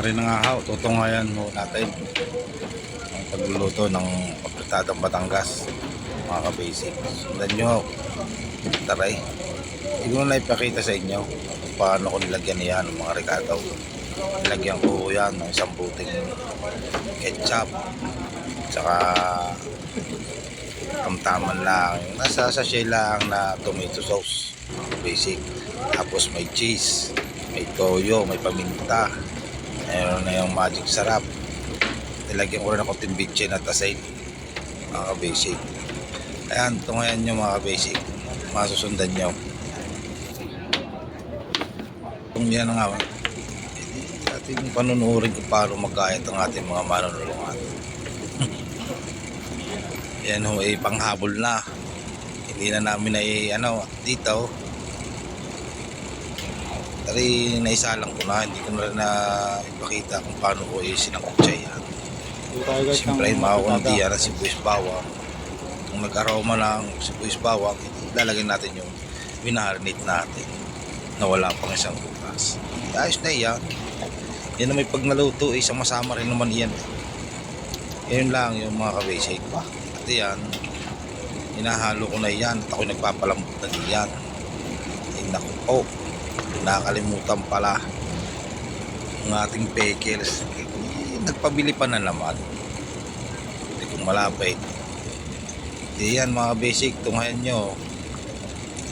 Pare ng ahaw, tutungayan mo natin ang pagluluto ng kapritadang Batangas mga ka-basic. Sundan nyo, taray. Hindi ko na ipakita sa inyo kung paano ko nilagyan niya ng mga ricado. Nilagyan ko yan ng isang buting ketchup tsaka tamtaman lang. Nasa sachet lang na tomato sauce. Basic. Tapos may cheese, may toyo, may paminta. Ayun na yung magic sarap. Nilagyan ko rin ng konting bitchin at asin. Mga basic. Ayan, tungayan nyo mga basic. Masusundan nyo. Kung yan nga, ating panunurin kung paano magkayat ang ating mga manunulungan. yan ho ay panghabol na. Hindi na namin ay ano, dito. Tari naisalang ko na, hindi ko na na ipakita kung paano ko ay sinangkot siya yan. Siyempre makakunti yan ang sibuyas bawang. Kung nag-aroma ng sibuyas bawang, lalagyan natin yung binaharinate natin na wala pang isang bukas. Ayos na yan. Yan na may pag naluto, isang masama rin naman yan. Yan lang yung mga kabasic. At yan, hinahalo ko na yan at ako nagpapalambot na diyan. Ay naku po, nakakalimutan pala ng ating pickles. Eh, nagpabili pa na naman. Hindi kong malapit. Di yan mga basic, tunghayan nyo.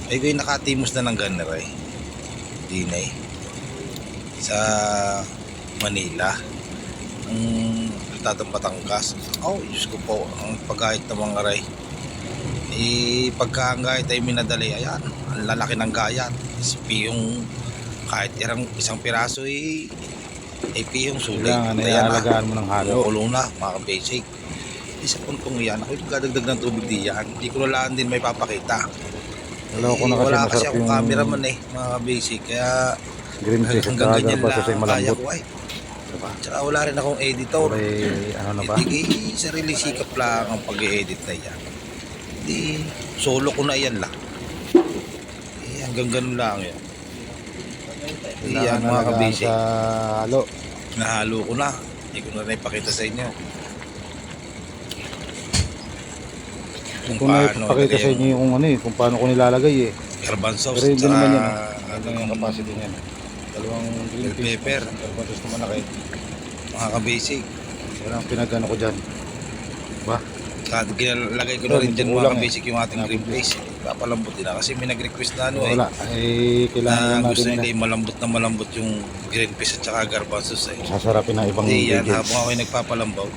Ay ko'y nakatimos na ng ganner eh. Di na eh. Sa Manila. Ang Ritadong Batangas. Oh, Diyos ko po, ang pagkahit ng mga ray. Eh, pagka ang gayat ay minadali, ayan, ang lalaki ng gayat. Piyong kahit irang isang piraso eh, ay piyong sulit. Kailangan na. ialagaan mo ng halo. Kulo na, mga basic. Isa puntong yan, ako yung gadagdag ng tubig diyan. Hindi ko na lang din may papakita. Alam ko na Eh, kasi wala kasi akong yung cameraman eh, mga basic. Kaya green cheese at saka ganyan lang kaya malambot. ko ay. Tsaka wala rin akong editor. Pare, ano na ba? Hindi eh, sarili sikap lang ang pag-edit na yan. Hindi, solo ko na yan lang. Eh, hanggang ganun lang yan. Hindi yan Kailangan mga kabasic. sa halo. Nahalo ko na. Hindi ko na rin ipakita sa inyo. Kung na ipakita sa inyo yung ano eh, kung paano ko nilalagay eh. Garban sauce. Pero hindi naman yan. ano Ano yung capacity niyan. Dalawang green Bell pepper. Naman na kayo. Mga ka-basic. Yan ang pinagano ko dyan. Ba? Kahit ginalagay ko na rin dyan mga eh. ka-basic yung ating green paste. Papalambot na kasi may nag-request na ano eh. Wala. Eh, kailangan Na gusto natin nila na yung malambot na malambot yung green peas at saka garban sauce eh. sasarapin ng ibang Hindi yan, ingredients. habang ako'y nagpapalambaw.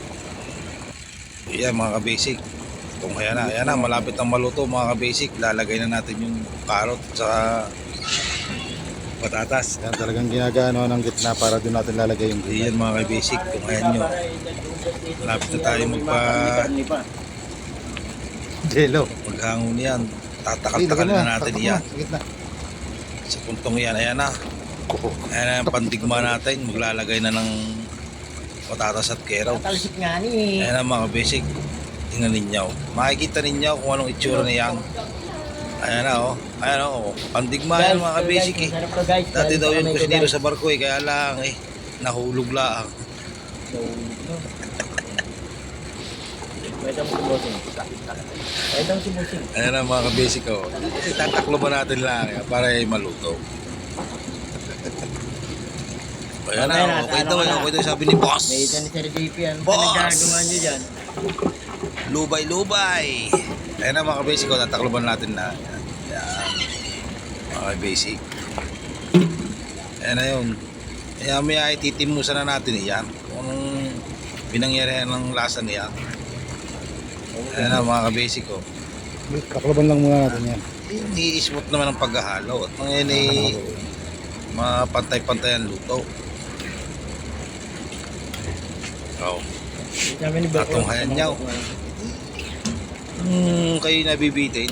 Yan mga ka-basic. Kung kaya na, ayan na, malapit ang maluto mga ka-basic. Lalagay na natin yung carrot at saka patatas. Yan talagang ginagano ng gitna para doon natin lalagay yung Hindi yan mga ka-basic. Kung kaya nyo, malapit na tayo magpa Jello. maghango niyan. Tatakal-takal na yan, natin taktak mo, yan. Sa gitna. Sa puntong yan, ayan na. Ayan na yung pandigma natin. Maglalagay na ng patatas at carrots. Talsik nga ni. Ayan na mga basic. Tingnan ninyo. Makikita ninyo kung anong itsura na yan. Ayan na oh. Ayan oh. Pandigma yan mga basic eh. Guys. Dati daw yung to, kusinero sa barko eh. Kaya lang eh. Nahulog lang. Pwede mo subusin. Pwede mo subusin. Ayan na mga basic oh. Tataklo ba natin lang eh, para ay maluto. Ayan na. Okay daw. Okay daw sabi ni boss. May ito ni Sir JP. Ano Boss! nagagawa niyo dyan? Lubay-lubay. Ayan na mga basic ko, tatakloban natin na. Ayan. Mga basic. Ayan na yun. Kaya may ay titimusan na natin yan. Kung anong binangyarihan ng lasa niya. Ayan na mga basic ko. Taklaban lang muna natin yan. Ini-smooth naman ang paghahalo. At ngayon ay mapantay-pantay ang luto. Oh. Sabi ni Bako. Tatunghayan niyo. Hmm, kayo nabibitin.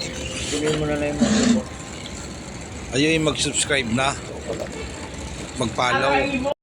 Gawin mo na lang yung mga Ayun yung mag-subscribe na. Mag-follow.